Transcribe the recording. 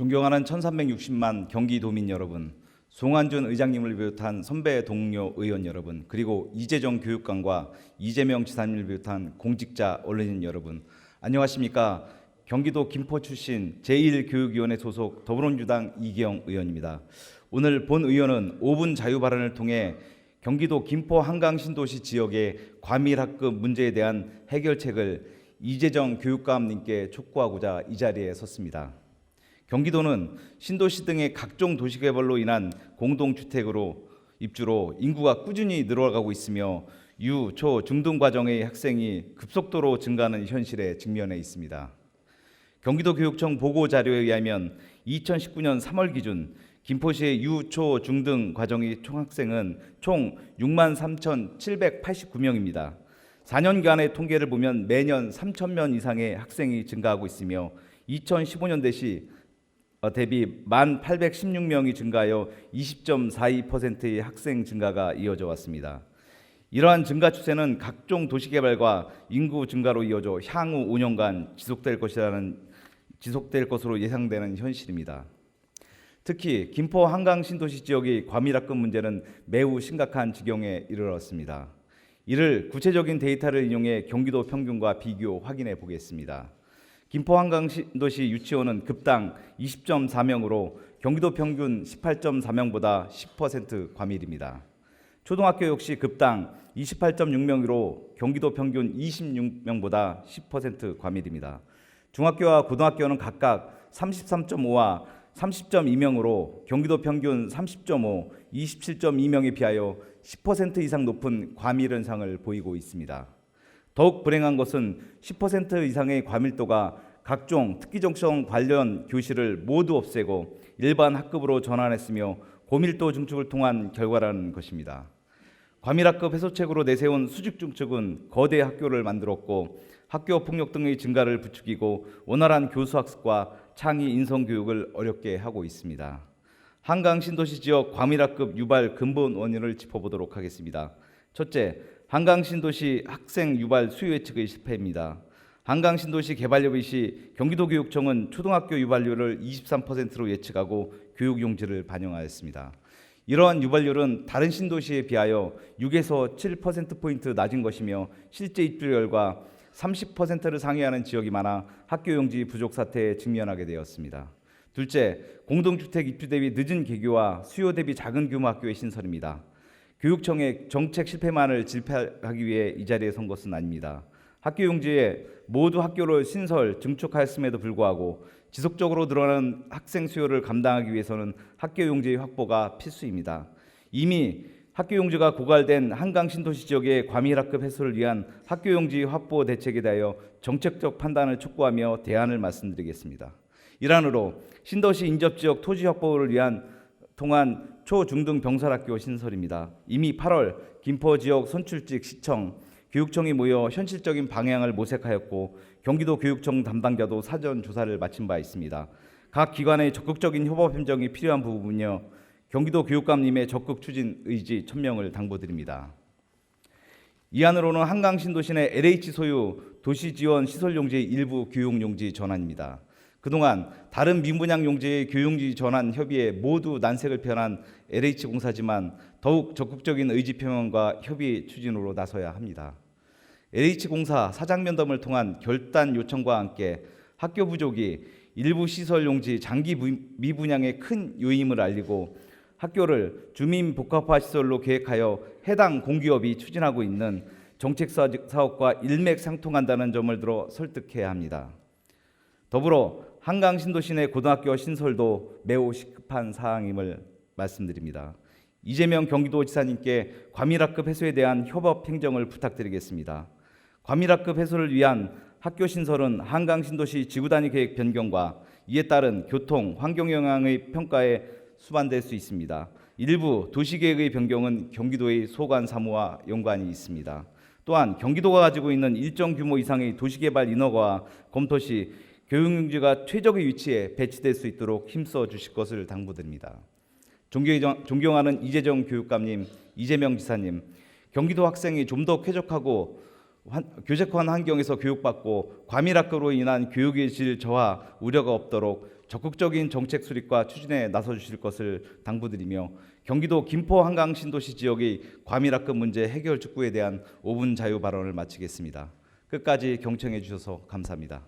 존경하는 1360만 경기도민 여러분, 송한준 의장님을 비롯한 선배 동료 의원 여러분, 그리고 이재정 교육감과 이재명 지사님을 비롯한 공직자 언론인 여러분, 안녕하십니까? 경기도 김포 출신 제1교육위원회 소속 더불어민주당 이기영 의원입니다. 오늘 본 의원은 5분 자유 발언을 통해 경기도 김포 한강 신도시 지역의 과밀 학급 문제에 대한 해결책을 이재정 교육감님께 촉구하고자 이 자리에 섰습니다. 경기도는 신도시 등의 각종 도시개발로 인한 공동주택으로 입주로 인구가 꾸준히 늘어가고 있으며 유, 초, 중등 과정의 학생이 급속도로 증가하는 현실에 직면해 있습니다. 경기도 교육청 보고 자료에 의하면 2019년 3월 기준 김포시의 유, 초, 중등 과정의 총학생은 총 6만 3,789명입니다. 4년간의 통계를 보면 매년 3천 명 이상의 학생이 증가하고 있으며 2015년 대시 어, 대비 1만 816명이 증가하여 20.42%의 학생 증가가 이어져 왔습니다. 이러한 증가 추세는 각종 도시개발과 인구 증가로 이어져 향후 5년간 지속될 것이라는 지속될 것으로 예상되는 현실입니다. 특히 김포 한강 신도시 지역의 과밀학급 문제는 매우 심각한 지경에 이르렀습니다. 이를 구체적인 데이터를 인용해 경기도 평균과 비교 확인해 보겠습니다. 김포 한강 신도시 유치원은 급당 20.4명으로 경기도 평균 18.4명보다 10% 과밀입니다. 초등학교 역시 급당 28.6명으로 경기도 평균 26명보다 10% 과밀입니다. 중학교와 고등학교는 각각 33.5와 30.2명으로 경기도 평균 30.5, 27.2명에 비하여 10% 이상 높은 과밀 현상을 보이고 있습니다. 더욱 불행한 것은 10% 이상의 과밀도가 각종 특기정성 관련 교실을 모두 없애고 일반 학급으로 전환했으며 고밀도 증축을 통한 결과라는 것입니다. 과밀학급 해소책으로 내세운 수직중축은 거대 학교를 만들었고 학교 폭력 등의 증가를 부추기고 원활한 교수 학습과 창의 인성 교육을 어렵게 하고 있습니다. 한강 신도시 지역 과밀학급 유발 근본 원인을 짚어보도록 하겠습니다. 첫째, 한강 신도시 학생 유발 수요 예측의 실패입니다. 한강 신도시 개발협의 시 경기도교육청은 초등학교 유발률을 23%로 예측하고 교육 용지를 반영하였습니다. 이러한 유발률은 다른 신도시에 비하여 6에서 7% 포인트 낮은 것이며 실제 입주율과 30%를 상회하는 지역이 많아 학교 용지 부족 사태에 직면하게 되었습니다. 둘째, 공동주택 입주 대비 늦은 개교와 수요 대비 작은 규모 학교의 신설입니다. 교육청의 정책 실패만을 질패하기 위해 이 자리에 선 것은 아닙니다. 학교 용지에 모두 학교를 신설 증축하였음에도 불구하고 지속적으로 늘어나는 학생 수요를 감당하기 위해서는 학교 용지의 확보가 필수입니다. 이미 학교 용지가 고갈된 한강 신도시 지역의 과밀학급 해소를 위한 학교 용지 확보 대책에 대하여 정책적 판단을 촉구하며 대안을 말씀드리겠습니다. 일환으로 신도시 인접 지역 토지 확보를 위한 통한 초중등 병설학교 신설입니다. 이미 8월 김포 지역 선출직 시청 교육청이 모여 현실적인 방향을 모색하였고 경기도 교육청 담당자도 사전 조사를 마친 바 있습니다. 각 기관의 적극적인 협업 협정이 필요한 부분이며 경기도 교육감님의 적극 추진 의지 천명을 당부드립니다. 이 안으로는 한강 신도시내 LH 소유 도시 지원 시설 용지 일부 교육 용지 전환입니다. 그동안 다른 민분양 용지의 교용지 전환 협의에 모두 난색을 표한 LH 공사지만 더욱 적극적인 의지 표명과 협의 추진으로 나서야 합니다. LH 공사 사장 면담을 통한 결단 요청과 함께 학교 부족이 일부 시설 용지 장기 미분양의 큰 요임을 알리고 학교를 주민 복합화 시설로 계획하여 해당 공기업이 추진하고 있는 정책 사업과 일맥상통한다는 점을 들어 설득해야 합니다. 더불어 한강 신도시 내 고등학교 신설도 매우 시급한 사항임을 말씀드립니다. 이재명 경기도지사님께 과밀학급 해소에 대한 협업 행정을 부탁드리겠습니다. 과밀학급 해소를 위한 학교 신설은 한강 신도시 지구 단위 계획 변경과 이에 따른 교통, 환경 영향의 평가에 수반될 수 있습니다. 일부 도시 계획의 변경은 경기도의 소관 사무와 연관이 있습니다. 또한 경기도가 가지고 있는 일정 규모 이상의 도시개발 인허가와 검토 시 교육용지가 최적의 위치에 배치될 수 있도록 힘써 주실 것을 당부드립니다. 존경하는 이재정 교육감님, 이재명 지사님, 경기도 학생이 좀 더 쾌적하고 환- 교직원 환경에서 교육받고 과밀학교로 인한 교육의 질 저하 우려가 없도록 적극적인 정책 수립과 추진에 나서 주실 것을 당부드리며 경기도 김포 한강 신도시 지역의 과밀학급 문제 해결 축구에 대한 5분 자유 발언을 마치겠습니다. 끝까지 경청해 주셔서 감사합니다.